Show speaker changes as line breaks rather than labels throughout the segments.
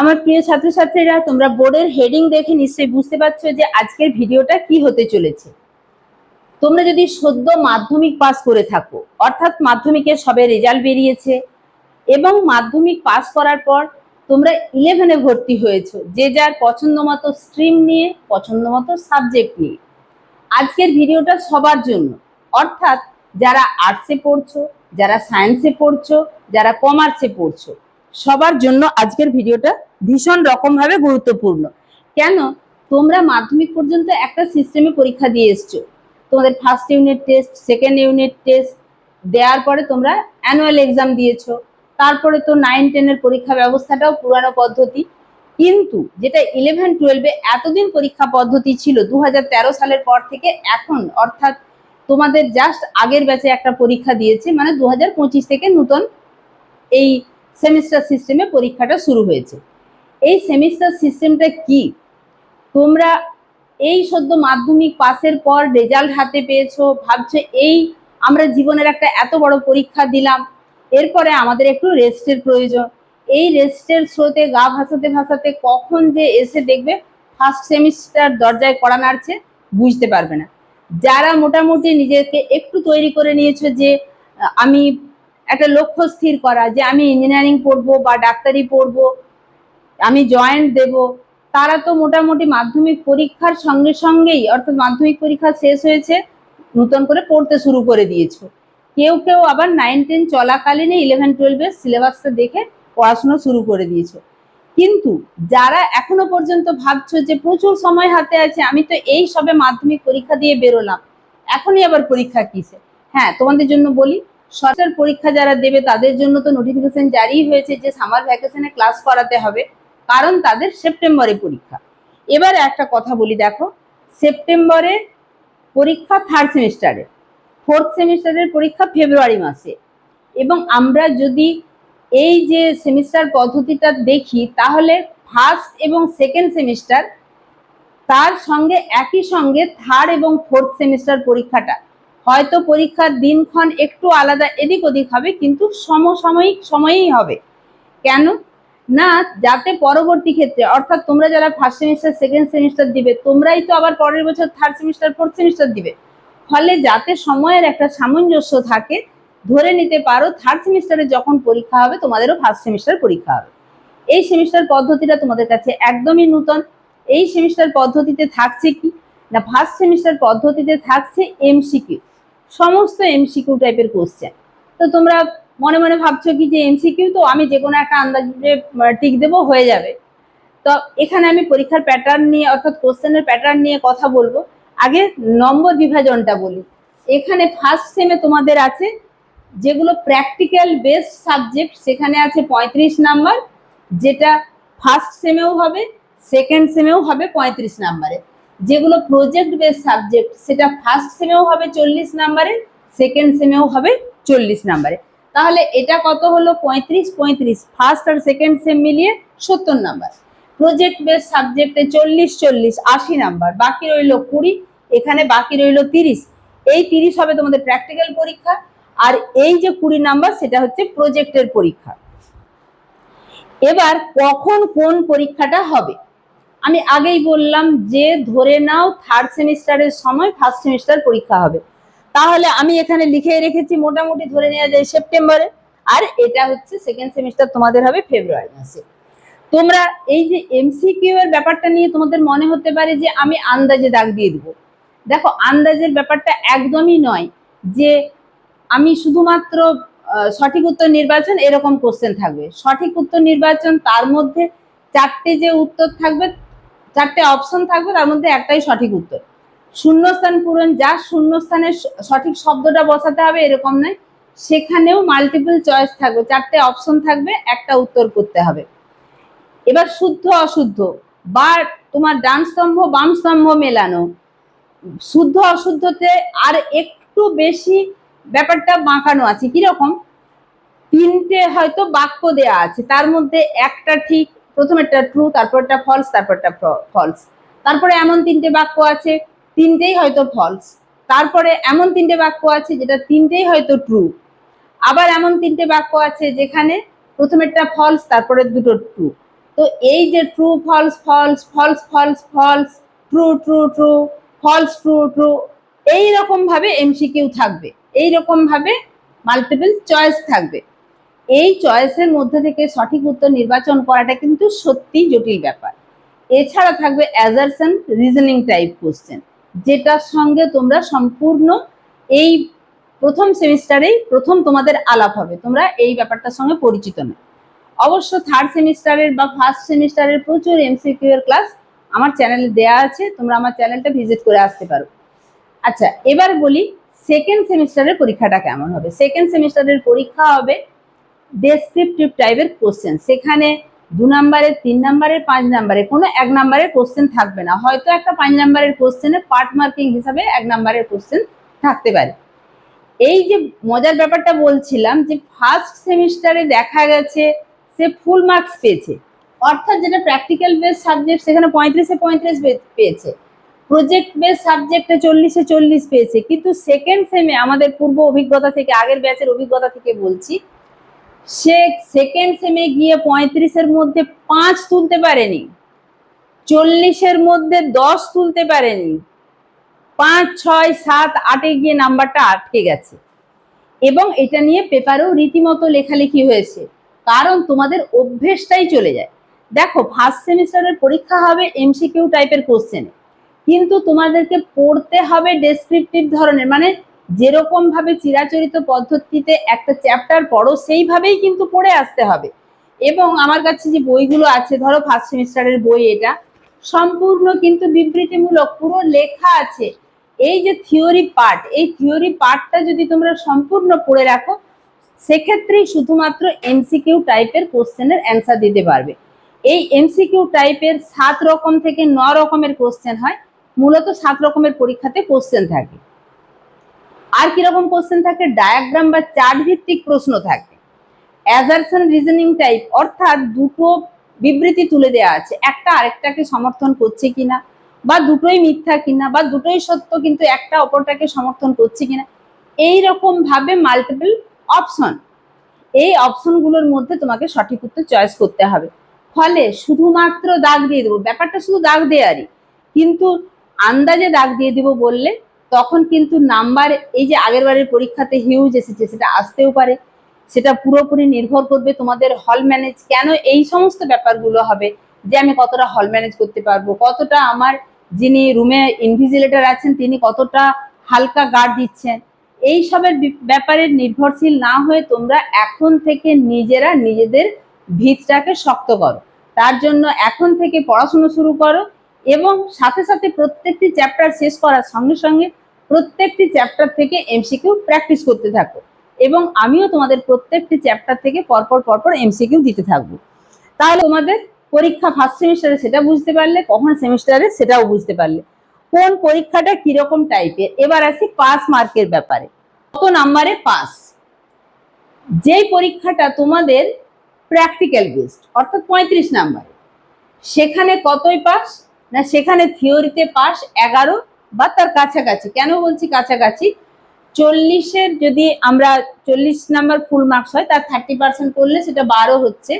আমার প্রিয় ছাত্রছাত্রীরা, তোমরা বোর্ডের হেডিং দেখে নিশ্চয়ই বুঝতে পারছ যে আজকের ভিডিওটা কি হতে চলেছে। তোমরা যদি সদ্য মাধ্যমিক পাস করে থাকো, অর্থাৎ মাধ্যমিকের সবে রেজাল্ট বেরিয়েছে এবং মাধ্যমিক পাস করার পর তোমরা ইলেভেনে ভর্তি হয়েছো, যে যার পছন্দ মতো স্ট্রিম নিয়ে পছন্দ মতো সাবজেক্ট নিয়ে। আজকের ভিডিওটা সবার জন্য। অর্থাৎ যারা আর্টসে পড়ছো, যারা সায়েন্সে পড়ছো, যারা কমার্সে পড়ছো সবার জন্য আজকের ভিডিওটা ভীষণ রকমভাবে গুরুত্বপূর্ণ। কেন? তোমরা মাধ্যমিক পর্যন্ত একটা সিস্টেমে পরীক্ষা দিয়ে এসছো। তোমাদের first unit test second unit test দেওয়ার পরে তোমরা অ্যানুয়াল এক্সাম দিয়েছ। তারপরে তো নাইন টেনের পরীক্ষা ব্যবস্থাটাও পুরানো পদ্ধতি। কিন্তু যেটা ইলেভেন টুয়েলভে এতদিন পরীক্ষা পদ্ধতি ছিল দু হাজার তেরো সালের পর থেকে এখন, অর্থাৎ তোমাদের জাস্ট আগের ব্যাচে একটা পরীক্ষা দিয়েছে মানে দু হাজার পঁচিশ থেকে নতুন এই সেমিস্টার সিস্টেমে পরীক্ষাটা শুরু হয়েছে। এই সেমিস্টার সিস্টেমটা কি? তোমরা এই সদ্য মাধ্যমিক পাসের পর রেজাল্ট হাতে পেয়েছ, ভাবছ এই আমরা জীবনের একটা এত বড় পরীক্ষা দিলাম, এরপরে আমাদের একটু রেস্টের প্রয়োজন। এই রেস্টের স্রোতে গা ভাসাতে ভাসাতে কখন যে এসে দেখবে ফার্স্ট সেমিস্টার দরজায় কড়া নাড়ছে, বুঝতে পারবে না। যারা মোটামুটি নিজেকে একটু তৈরি করে নিয়েছো যে আমি একটা লক্ষ্য স্থির করা যে আমি ইঞ্জিনিয়ারিং পড়ব বা ডাক্তারি পড়ব, আমি জয়েন্ট দেব, তারা তো মোটামুটি মাধ্যমিক পরীক্ষার সঙ্গে সঙ্গেই, অর্থাৎ মাধ্যমিক পরীক্ষা শেষ হয়েছে, নতুন করে পড়তে শুরু করে দিয়েছ। কেউ কেউ আবার নাইন টেন চলাকালীনই ইলেভেন টুয়েলভের সিলেবাসটা দেখে পড়াশোনা শুরু করে দিয়েছ। কিন্তু যারা এখনও পর্যন্ত ভাবছ যে প্রচুর সময় হাতে আছে, আমি তো এই সবে মাধ্যমিক পরীক্ষা দিয়ে বেরোলাম, এখনই আবার পরীক্ষা কিসে? হ্যাঁ তোমাদের জন্য বলি সরকার পরীক্ষা যারা দেবে তাদের জন্য তো নোটিফিকেশন জারি হয়েছে যে সামার ভ্যাকেশনে ক্লাস করাতে হবে, কারণ তাদের সেপ্টেম্বরে পরীক্ষা। এবার একটা কথা বলি, দেখো, সেপ্টেম্বরে পরীক্ষা থার্ড সেমিস্টারে ফোর্থ সেমিস্টারের পরীক্ষা ফেব্রুয়ারি মাসে। এবং আমরা যদি এই যে সেমিস্টার পদ্ধতিটা দেখি, তাহলে ফার্স্ট এবং সেকেন্ড সেমিস্টার তার সঙ্গে একই সঙ্গে থার্ড এবং ফোর্থ সেমিস্টার পরীক্ষাটা হয়তো পরীক্ষার দিনক্ষণ একটু আলাদা এদিক ওদিক হবে, কিন্তু সমসাময়িক সময়েই হবে। কেন? না, যাতে পরবর্তী ক্ষেত্রে, অর্থাৎ তোমরা যারা ফার্স্ট সেমিস্টার সেকেন্ড সেমিস্টার দিবে, তোমরাই তো আবার পরের বছর থার্ড সেমিস্টার ফোর্থ সেমিস্টার দিবে। ফলে যাতে সময়ের একটা সামঞ্জস্য থাকে, ধরে নিতে পারো থার্ড সেমিস্টারে যখন পরীক্ষা হবে, তোমাদেরও ফার্স্ট সেমিস্টার পরীক্ষা হবে। এই সেমিস্টার পদ্ধতিটা তোমাদের কাছে একদমই নূতন। এই সেমিস্টার পদ্ধতিতে থাকছে কি? না ফার্স্ট সেমিস্টার পদ্ধতিতে থাকছে এমসিকিউ সমস্ত এমসিকিউ টাইপের কোশ্চেন তো তোমরা মনে মনে ভাবছ কি যে এমসিকিউ তো আমি যে কোনো একটা আন্দাজে টিক দেবো, হয়ে যাবে। তো এখানে আমি পরীক্ষার প্যাটার্ন নিয়ে, অর্থাৎ কোশ্চেনের প্যাটার্ন নিয়ে কথা বলব। আগে নম্বর বিভাজনটা বলি। এখানে ফার্স্ট সেমে তোমাদের আছে যেগুলো প্র্যাকটিক্যাল বেসড সাবজেক্ট সেখানে আছে পঁয়ত্রিশ নাম্বার, যেটা ফার্স্ট সেমেও হবে সেকেন্ড সেমেও হবে পঁয়ত্রিশ নাম্বারে। যেগুলো প্রজেক্ট বেস সাবজেক্ট সেটা ফার্স্ট সেমেও হবে চল্লিশ নাম্বারে সেকেন্ড সেমেও হবে চল্লিশ নাম্বারে তাহলে এটা কত হলো? পঁয়ত্রিশ পঁয়ত্রিশ। ফার্স্ট আর সেকেন্ড সেম মিলিয়ে সত্তর নাম্বার প্রজেক্ট বেস সাবজেক্টে চল্লিশ চল্লিশ, আশি নাম্বার বাকি রইল কুড়ি, এখানে বাকি রইল তিরিশ। এই তিরিশ হবে তোমাদের প্র্যাকটিক্যাল পরীক্ষা। আর এই যে কুড়ি নাম্বার সেটা হচ্ছে প্রজেক্টের পরীক্ষা। এবার কখন কোন পরীক্ষাটা হবে? আমি আগেই বললাম যে ধরে নাও থার্ড সেমিস্টারের সময় ফার্স্ট সেমিস্টার পরীক্ষা হবে। তাহলে আমি এখানে লিখে রেখেছি মোটামুটি ধরে নেওয়া যায় সেপ্টেম্বরে। আর এটা হচ্ছে সেকেন্ড সেমিস্টার তোমাদের হবে ফেব্রুয়ারি মাসে। তোমরা এই যে এমসিকিউ এর ব্যাপারটা নিয়ে তোমাদের মনে হতে পারে যে আমি আন্দাজে দাগ দিয়ে দিব। দেখো, আন্দাজের ব্যাপারটা একদমই নয় যে আমি শুধুমাত্র সঠিক উত্তর নির্বাচন এরকম কোশ্চেন থাকবে। সঠিক উত্তর নির্বাচন তার মধ্যে চারটে যে উত্তর থাকবে চারটে অপশন থাকবে, তার মধ্যে একটাই সঠিক উত্তর। শূন্যস্থান পূরণ যা শূন্যস্থানের স- সঠিক শব্দটা বসাতে হবে, এরকম নয়। সেখানেও মাল্টিপল চয়েস থাকবে, চারটে অপশন থাকবে, একটা উত্তর করতে হবে। এবার শুদ্ধ, অশুদ্ধ। বা তোমার ডান স্তম্ভ, বাম স্তম্ভ মেলানো। শুদ্ধ, অশুদ্ধতে আর একটু বেশি ব্যাপারটা বাঁকানো আছে। কীরকম? তিনটে হয়তো বাক্য দেয়া আছে, তার মধ্যে একটা ঠিক প্রথমেরটা ট্রু তারপরটা ফলস তারপরটা ফলস তারপরে এমন তিনটে বাক্য আছে, তিনটেই হয়তো ফলস তারপরে এমন তিনটে বাক্য আছে, যেটা তিনটেই হয়তো ট্রু আবার এমন তিনটে বাক্য আছে, যেখানে প্রথমেরটা ফলস তারপরে দুটো ট্রু তো এই যে true false false false false false true true true false true true এই রকম ভাবে এমসিকিউ থাকবে। এই রকম ভাবে মাল্টিপল চয়েস থাকবে। এই চয়েসের মধ্যে থেকে সঠিক উত্তর নির্বাচন করাটা কিন্তু সত্যি জটিল ব্যাপার। এছাড়া থাকবে অ্যাজারশন রিজনিং টাইপ কোশ্চেন যেটার সঙ্গে তোমরা সম্পূর্ণ এই প্রথম সেমিস্টারেই প্রথম তোমাদের আলাপ হবে, তোমরা এই ব্যাপারটার সঙ্গে পরিচিত না অবশ্য থার্ড সেমিস্টারের বা ফার্স্ট সেমিস্টারের প্রচুর এমসিকিউ এর ক্লাস আমার চ্যানেলে দেয়া আছে, তোমরা আমার চ্যানেলটা ভিজিট করে আসতে পারো। আচ্ছা এবার বলি সেকেন্ড সেমিস্টারের পরীক্ষাটা কেমন হবে? সেকেন্ড সেমিস্টারের পরীক্ষা হবে ডেসক্রিপটিভ টাইপের কোশ্চেন সেখানে দু নম্বরের তিন নম্বরের পাঁচ নম্বরের কোনো এক নম্বরের কোশ্চেন থাকবে না। হয়তো একটা পাঁচ নম্বরের কোশ্চেনে পার্ট মার্কিং হিসাবে এক নম্বরের কোশ্চেন থাকতে পারে। এই যে মজার ব্যাপারটা বলছিলাম যে ফার্স্ট সেমিস্টারে দেখা গেছে সে ফুল মার্কস পেয়েছে। অর্থাৎ যেটা প্র্যাকটিক্যাল বেস সাবজেক্ট সেখানে পঁয়ত্রিশে পঁয়ত্রিশ পেয়েছে। প্রজেক্ট বেস সাবজেক্টে চল্লিশে চল্লিশ পেয়েছে। কিন্তু সেকেন্ড সেমে আমাদের পূর্ব অভিজ্ঞতা থেকে, আগের ব্যাচের অভিজ্ঞতা থেকে বলছি সে সেকেন্ড সেমে গিয়ে পঁয়ত্রিশের মধ্যে পাঁচ তুলতে পারেনি। চল্লিশের মধ্যে দশ তুলতে পারেনি। পাঁচ, ছয়, সাত, আটে গিয়ে নাম্বারটা আটকে গেছে। এবং এটা নিয়ে পেপারেও রীতিমতো লেখালেখি হয়েছে। কারণ তোমাদের অভ্যেসটাই চলে যায়। দেখো ফার্স্ট সেমিস্টারের পরীক্ষা হবে এমসিকিউ টাইপের কোশ্চেনে কিন্তু তোমাদেরকে পড়তে হবে ডেসক্রিপটিভ ধরনের মানে যেরকম ভাবে চিরাচরিত পদ্ধতিতে একটা চ্যাপ্টার পড়ো, সেইভাবেই কিন্তু পড়ে আসতে হবে। এবং আমার কাছে যে বইগুলো আছে, ধরো ফার্স্ট সেমিস্টারের বই এটা, সম্পূর্ণ কিন্তু বিবৃতিমূলক, পুরো লেখা আছে। এই যে থিওরি পার্ট এই থিওরি পার্টটা যদি তোমরা সম্পূর্ণ পড়ে রাখো, সেক্ষেত্রেই শুধুমাত্র এমসিকিউ টাইপের কোশ্চেনের অ্যান্সার দিতে পারবে। এই এমসিকিউ টাইপের সাত রকম থেকে ন রকমের কোশ্চেন হয়। মূলত সাত রকমের পরীক্ষাতে কোশ্চেন থাকে। আর কীরকম কোশ্চেন থাকে? ডায়াগ্রাম বা চার্ট ভিত্তিক প্রশ্ন থাকে। অ্যাজারশন রিজনিং টাইপ অর্থাৎ দুটো বিবৃতি তুলে দেওয়া আছে। একটা আরেকটাকে সমর্থন করছে কিনা, বা দুটোই মিথ্যা কিনা, বা দুটোই সত্য, কিন্তু একটা অপরটাকে সমর্থন করছে কিনা এই রকম ভাবে মাল্টিপল অপশন এই অপশনগুলোর মধ্যে তোমাকে সঠিক উত্তর চয়েস করতে হবে। ফলে শুধুমাত্র দাগ দিয়ে দেবো। ব্যাপারটা শুধু দাগ দেওয়ারই। কিন্তু আন্দাজে দাগ দিয়ে দিব বললে তখন কিন্তু নাম্বার, এই যে আগের বারের পরীক্ষাতে হিউজ এসেছে, সেটা আসতেও পারে। সেটা পুরোপুরি নির্ভর করবে তোমাদের হল ম্যানেজ কেন এই সমস্ত ব্যাপারগুলো হবে, যে আমি কতটা হল ম্যানেজ করতে পারব, কতটা আমার যিনি রুমে ইনভিজিলেটার আছেন, তিনি কতটা হালকা গার্ড দিচ্ছেন। এই সবের ব্যাপারে নির্ভরশীল না হয়ে তোমরা এখন থেকে নিজেরা নিজেদের ভিতটাকে শক্ত করো। তার জন্য এখন থেকে পড়াশুনো শুরু করো এবং সাথে সাথে প্রত্যেকটি চ্যাপ্টার শেষ করার সঙ্গে সঙ্গে প্রত্যেকটি চ্যাপ্টার থেকে এমসিকিউ প্র্যাকটিস করতে থাকো। এবং আমিও তোমাদের প্রত্যেকটি চ্যাপ্টার থেকে পরপর পরপর এমসিকিউ দিতে থাকব। তাহলে তোমাদের পরীক্ষা ফার্স্ট সেমিস্টারে সেটা বুঝতে পারলে, কখন সেমিস্টারে সেটাও বুঝতে পারলে। কোন পরীক্ষাটা কীরকম টাইপের এবার আসি পাস মার্কের ব্যাপারে। কত নাম্বারে পাস যেই পরীক্ষাটা তোমাদের প্র্যাকটিক্যাল বেসড অর্থাৎ পঁয়ত্রিশ নাম্বার সেখানে কতই পাস না, সেখানে থিওরিতে পাস এগারো বা তার কাছাকাছি। কেন বলছি কাছাকাছি? চল্লিশের যদি আমরা চল্লিশ নাম্বার ফুল মার্কস হয়, তার থার্টি পার্সেন্ট করলে সেটা বারো হচ্ছে।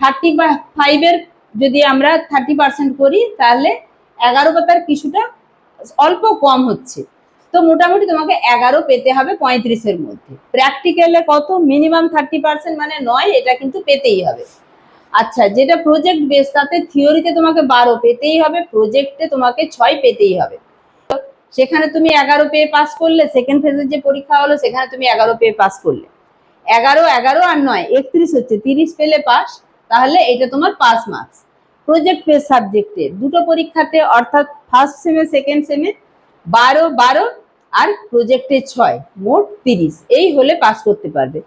থার্টি ফাইভের যদি আমরা থার্টি পার্সেন্ট করি, তাহলে এগারো বা তার কিছুটা অল্প কম হচ্ছে। তো মোটামুটি তোমাকে এগারো পেতে হবে পঁয়ত্রিশের মধ্যে। প্র্যাকটিক্যালে কত? মিনিমাম থার্টি পার্সেন্ট মানে নয়, এটা কিন্তু পেতেই হবে। আচ্ছা যেটা প্রজেক্ট বেস তাতে থিওরিতে তোমাকে বারো পেতেই হবে প্রজেক্টে তোমাকে ছয় পেতেই হবে। সেখানে তুমি এগারো পেয়ে পাস করলে সেকেন্ড ফেজের যে পরীক্ষা হলো, সেখানে তুমি এগারো পেয়ে পাস করলে। এগারো এগারো আর নয়, একত্রিশ হচ্ছে, তিরিশ পেলে পাস, তাহলে এটা তোমার পাস মার্কস প্রজেক্ট বেস সাবজেক্টে দুটো পরীক্ষাতে, অর্থাৎ ফার্স্ট সেমে সেকেন্ড সেমে বারো বারো আর প্রজেক্টে ছয়, মোট তিরিশ। এই হলে পাস করতে পারবে।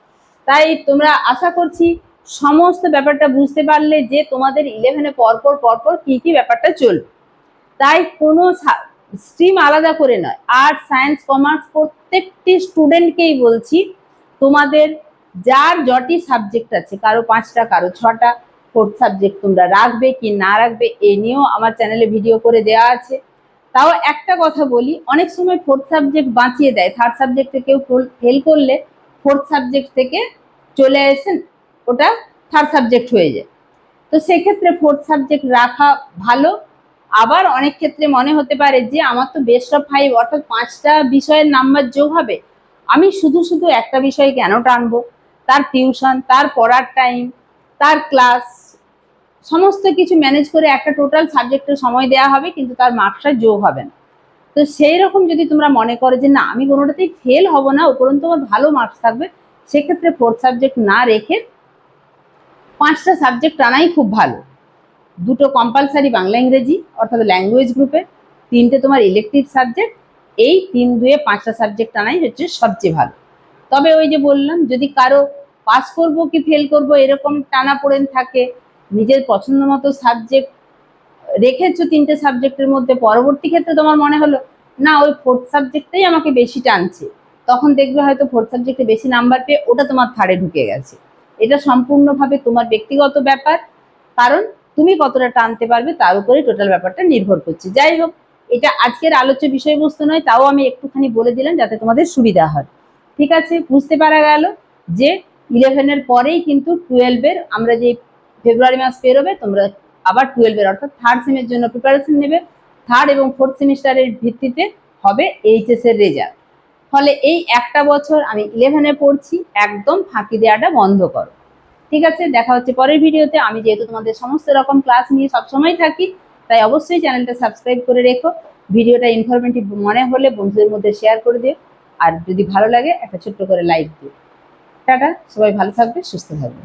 তাই তোমরা আশা করছি সমস্ত ব্যাপারটা বুঝতে পারলে যে তোমাদের ইলেভেনে পরপর পরপর কি কি ব্যাপারটা চলবে। তাই কোনো স্ট্রিম আলাদা করে নয়। আর্ট সায়েন্স কমার্স প্রত্যেকটি স্টুডেন্টকেই বলছি, তোমাদের যার যটি সাবজেক্ট আছে, কারও পাঁচটা, কারও ছটা ফোর্থ সাবজেক্ট তোমরা রাখবে কি না রাখবে, এ নিয়েও আমার চ্যানেলে ভিডিও করে দেওয়া আছে। তাও একটা কথা বলি, অনেক সময় ফোর্থ সাবজেক্ট বাঁচিয়ে দেয়। থার্ড সাবজেক্টে কেউ ফেল করলে ফোর্থ সাবজেক্ট থেকে চলে আসেন, ওটা থার্ড সাবজেক্ট হয়ে যায়। তো সেক্ষেত্রে ফোর্থ সাবজেক্ট রাখা ভালো আবার অনেক ক্ষেত্রে মনে হতে পারে যে আমার তো বেস্ট অফ ফাইভ অর্থাৎ পাঁচটা বিষয়ের নাম্বার যোগ হবে। আমি শুধু শুধু একটা বিষয় কেন টানবো? তার টিউশন তার পড়ার টাইম তার ক্লাস সমস্ত কিছু ম্যানেজ করে একটা টোটাল সাবজেক্টের সময় দেওয়া হবে, কিন্তু তার মার্কসটা যোগ হবে না। তো সেই রকম যদি তোমরা মনে করো যে না, আমি কোনোটাতেই ফেল হব না, উপরন্তু আমার ভালো মার্কস থাকবে, সেক্ষেত্রে ফোর্থ সাবজেক্ট না রেখে পাঁচটা সাবজেক্ট টানাই খুব ভালো। দুটো কম্পালসারি বাংলা ইংরেজি, অর্থাৎ ল্যাঙ্গুয়েজ গ্রুপে তিনটে তোমার ইলেকটিভ সাবজেক্ট এই তিন দুয়ে পাঁচটা সাবজেক্ট টানাই হচ্ছে সবচেয়ে ভালো। তবে ওই যে বললাম, যদি কারও পাস করব কি ফেল করব এরকম টানা পড়েন থাকে, নিজের পছন্দ মতো সাবজেক্ট রেখেছো তিনটে সাবজেক্টের মধ্যে, পরবর্তী ক্ষেত্রে তোমার মনে হলো, না, ওই ফোর্থ সাবজেক্টটাই আমাকে বেশি টানছে। তখন দেখবে হয়তো ফোর্থ সাবজেক্টে বেশি নাম্বার পেয়ে ওটা তোমার থার্ডে ঢুকে গেছে। এটা সম্পূর্ণভাবে তোমার ব্যক্তিগত ব্যাপার, কারণ তুমি কতটা টানতে পারবে তার উপরে টোটাল ব্যাপারটা নির্ভর করছে। যাই হোক, এটা আজকের আলোচ্য বিষয়বস্তু নয়, তাও আমি একটুখানি বলে দিলাম যাতে তোমাদের সুবিধা হয়। ঠিক আছে? বুঝতে পারা গেল যে ইলেভেনের পরেই কিন্তু টুয়েলভের আমরা যে ফেব্রুয়ারি মাস পেরোবে তোমরা আবার টুয়েলভের অর্থাৎ থার্ড সেমের জন্য প্রিপারেশন নেবে। থার্ড এবং ফোর্থ সেমিস্টারের ভিত্তিতে হবে এইচএস এর রেজাল্ট ফলে এই একটা বছর আমি ইলেভেনে পড়ছি, একদম ফাঁকি দেওয়াটা বন্ধ করো। ঠিক আছে, দেখা হচ্ছে পরের ভিডিওতে। আমি যেহেতু তোমাদের সমস্ত রকম ক্লাস নিয়ে সবসময় থাকি, তাই অবশ্যই চ্যানেলটা সাবস্ক্রাইব করে রেখো। ভিডিওটা ইনফরমেটিভ মনে হলে বন্ধুদের মধ্যে শেয়ার করে দিও। আর যদি ভালো লাগে, একটা ছোট্ট করে লাইক দিও। টাটা, সবাই ভালো থাকবে, সুস্থ থাকবে।